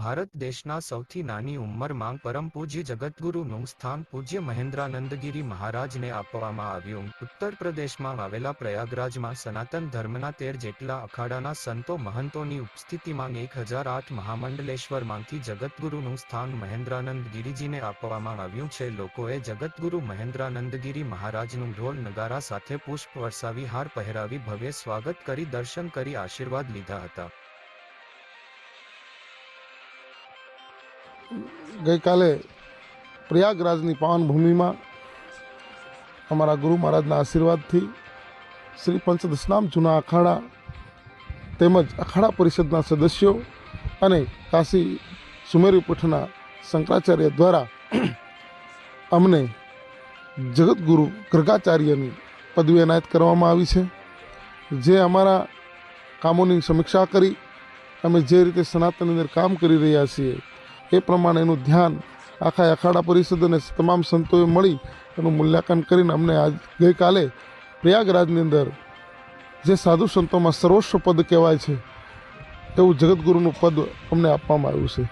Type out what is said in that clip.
ભારત દેશના સૌથી નાની ઉંમરમાં પરમ પૂજ્ય જગતગુરુનું સ્થાન પૂજ્ય મહેન્દ્રાનંદગીરી મહારાજને આપવામાં આવ્યું. ઉત્તર પ્રદેશમાં આવેલા પ્રયાગરાજમાં સનાતન ધર્મના તેર જેટલા અખાડાના સંતો મહંતોની ઉપસ્થિતિમાં એક હજાર આઠ મહામંડલેશ્વરમાંથી જગતગુરુનું સ્થાન મહેન્દ્રાનંદ ગિરિજીને આપવામાં આવ્યું છે. લોકોએ જગતગુરુ મહેન્દ્રાનંદગીરી મહારાજનું ઢોલ નગારા સાથે પુષ્પ વરસાવી, હાર પહેરાવી, ભવ્ય સ્વાગત કરી, દર્શન કરી, આશીર્વાદ લીધા હતા. ગઈકાલે પ્રયાગરાજની પાવન ભૂમિમાં અમારા ગુરુ મહારાજના આશીર્વાદથી શ્રી પંચદશનામ જૂના અખાડા તેમજ અખાડા પરિષદના સદસ્યો અને કાશી સુમેરી પીઠના શંકરાચાર્ય દ્વારા અમને જગતગુરુ ગ્રગાચાર્યની પદવી એનાયત કરવામાં આવી છે. જે અમારા કામોની સમીક્ષા કરી, અમે જે રીતે સનાતનની અંદર કામ કરી રહ્યા છીએ એ પ્રમાણેનું ધ્યાન આખા અખાડા પરિષદ અને તમામ સંતોએ મળી એનું મૂલ્યાંકન કરીને અમને આજ ગઈકાલે પ્રયાગરાજની અંદર જે સાધુ સંતોમાં સર્વોચ્ચ પદ કહેવાય છે, એવું જગતગુરુનું પદ અમને આપવામાં આવ્યું છે.